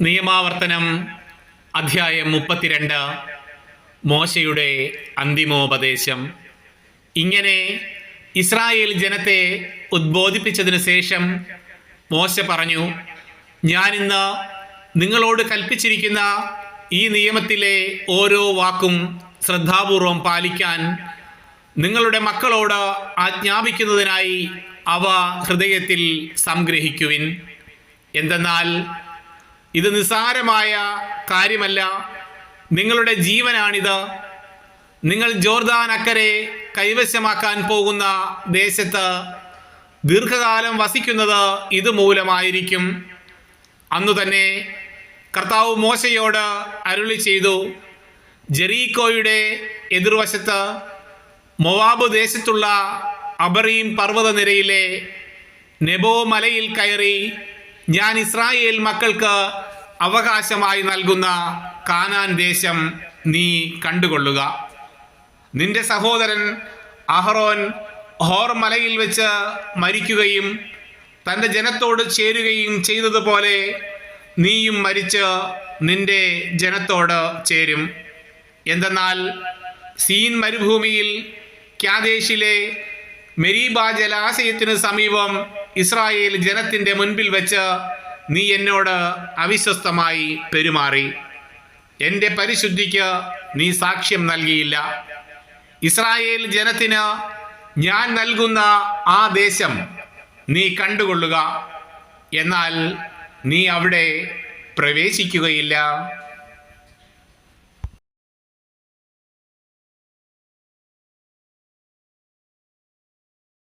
നിയമാവർത്തനം അധ്യായം മുപ്പത്തിരണ്ട്. മോശയുടെ അന്തിമോപദേശം. ഇങ്ങനെ ഇസ്രായേൽ ജനത്തെ ഉദ്ബോധിപ്പിച്ചതിന് ശേഷം മോശ പറഞ്ഞു ഞാനിന്ന് നിങ്ങളോട് കൽപ്പിച്ചിരിക്കുന്ന ഈ നിയമത്തിലെ ഓരോ വാക്കും ശ്രദ്ധാപൂർവം പാലിക്കാൻ നിങ്ങളുടെ മക്കളോട് ആജ്ഞാപിക്കുന്നതിനായി അവ ഹൃദയത്തിൽ സംഗ്രഹിക്കുവിൻ. എന്തെന്നാൽ ഇത് നിസ്സാരമായ കാര്യമല്ല. നിങ്ങളുടെ ജീവനാണിത്. നിങ്ങൾ ജോർദാൻ അക്കരെ കൈവശമാക്കാൻ പോകുന്ന ദേശത്ത് ദീർഘകാലം വസിക്കുന്നത് ഇതുമൂലമായിരിക്കും അന്നു തന്നെ കർത്താവ് മോശയോട് അരുളി ചെയ്തു. ജെറീക്കോയുടെ എതിർവശത്ത് മൊവാബ് ദേശത്തുള്ള അബറീം പർവതനിരയിലെ നെബോ മലയിൽ കയറി ഞാൻ ഇസ്രായേൽ മക്കൾക്ക് അവകാശമായി നൽകുന്ന കാനാൻ ദേശം നീ കണ്ടുകൊള്ളുക. നിന്റെ സഹോദരൻ അഹറോൻ ഹോർ മലയിൽ വെച്ച് മരിക്കുകയും തന്റെ ജനത്തോട് ചേരുകയും ചെയ്തതുപോലെ നീയും മരിച്ച് നിന്റെ ജനത്തോട് ചേരും. എന്തെന്നാൽ സീൻ മരുഭൂമിയിൽ ക്യാദേശിലെ മെരീബ ജലാശയത്തിന് സമീപം ഇസ്രായേൽ ജനത്തിന്റെ മുൻപിൽ വെച്ച് നീ എന്നോട് അവിശ്വസ്തമായി പെരുമാറി. എന്റെ പരിശുദ്ധിക്ക് നീ സാക്ഷ്യം നൽകിയില്ല. ഇസ്രായേൽ ജനത്തിന് ഞാൻ നൽകുന്ന ആ ദേശം നീ കണ്ടുകൊള്ളുക. എന്നാൽ നീ അവിടെ പ്രവേശിക്കുകയില്ല.